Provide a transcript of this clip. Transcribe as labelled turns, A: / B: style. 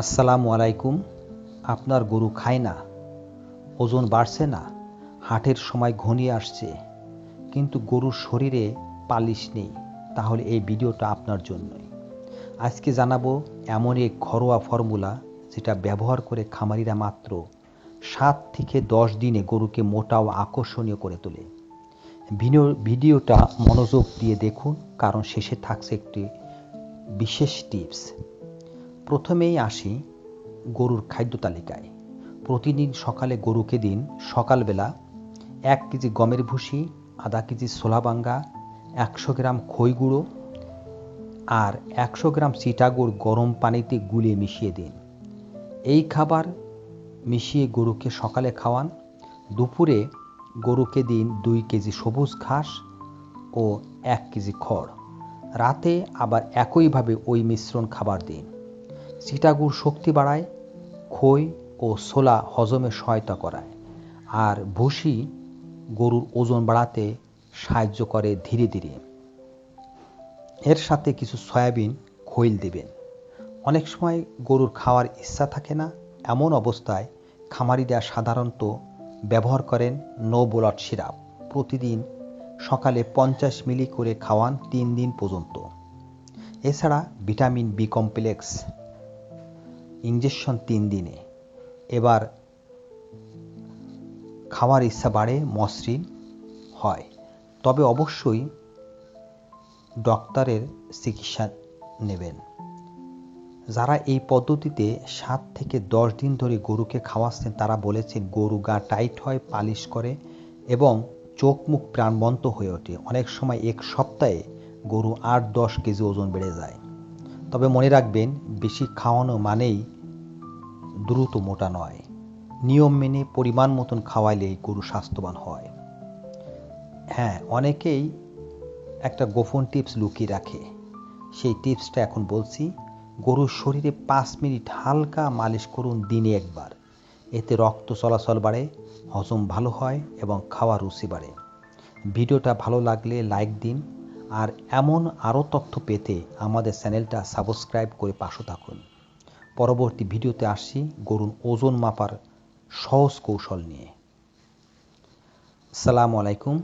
A: আসসালামু আলাইকুম। আপনার গরু খায় না, ওজন বাড়ছে না, হাটের সময় ঘনিয়ে আসছে, কিন্তু গরুর শরীরে পালিশ নেই। তাহলে এই ভিডিওটা আপনার জন্যই। আজকে জানাব এমন এক ঘরোয়া ফর্মুলা যেটা ব্যবহার করে খামারিরা মাত্র সাত থেকে দশ দিনে গরুকে মোটা ও আকর্ষণীয় করে তোলে। ভিডিও, ভিডিওটা মনোযোগ দিয়ে দেখুন, কারণ শেষে থাকছে একটি বিশেষ টিপস। প্রথমেই আসি গরুর খাদ্য তালিকায়। প্রতিদিন সকালে গরুকে দিন সকালবেলা এক কেজি গমের ভুসি, আধা কেজি ছোলাবাঙ্গা, একশো গ্রাম খই গুঁড়ো আর একশো গ্রাম চিটাগুড় গরম পানিতে গুলিয়ে মিশিয়ে দিন। এই খাবার মিশিয়ে গরুকে সকালে খাওয়ান। দুপুরে গরুকে দিন দুই কেজি সবুজ ঘাস ও এক কেজি খড়। রাতে আবার একইভাবে ওই মিশ্রণ খাবার দিন। চিটাগুড় শক্তি বাড়ায়, খই ও ছোলা হজমে সহায়তা করায়। আর ভুসি গরুর ওজন বাড়াতে সাহায্য করে ধীরে ধীরে। এর সাথে কিছু সয়াবিন, খৈল দেবেন। অনেক সময় গরুর খাওয়ার ইচ্ছা থাকে না, এমন অবস্থায় খামারিরা সাধারণত ব্যবহার করেন নো বোলাট সিরাপ। প্রতিদিন সকালে পঞ্চাশ মিলি করে খাওয়ান তিন দিন পর্যন্ত। এছাড়া ভিটামিন বি কমপ্লেক্স ইঞ্জেকশন তিন দিনে। এবার খাওয়ার ইচ্ছা বাড়ে, মসৃণ হয়। তবে অবশ্যই ডক্টরের চিকিৎসা নেবেন। যারা এই পদ্ধতিতে সাত থেকে দশ দিন ধরে গরুকে খাওয়াচ্ছেন, তারা বলেছেন গরু গা টাইট হয়, পালিশ করে এবং চোখ মুখ প্রাণবন্ত হয়ে ওঠে। অনেক সময় এক সপ্তাহে গরু আট দশ কেজি ওজন বেড়ে যায়। তবে মনে রাখবেন বেশি খাওয়ানো মানেই দ্রুত মোটা নয়। নিয়ম মেনে পরিমাণ মতন খাওয়াইলেই গরু স্বাস্থ্যবান হয়। হ্যাঁ অনেকেই একটা গোপন টিপস লুকিয়ে রাখে। সেই টিপসটা এখন বলছি, গরুর শরীরে পাঁচ মিনিট হালকা মালিশ করুন দিনে একবার। এতে রক্ত চলাচল বাড়ে, হজম ভালো হয় এবং খাওয়া রুচি বাড়ে। ভিডিওটা ভালো লাগলে লাইক দিন আর এমন আরও তথ্য পেতে আমাদের চ্যানেলটা সাবস্ক্রাইব করে পাশে থাকুন। পরবর্তী ভিডিওতে আসছি গরুর ওজন মাপার সহজ কৌশল নিয়ে। সালাম আলাইকুম।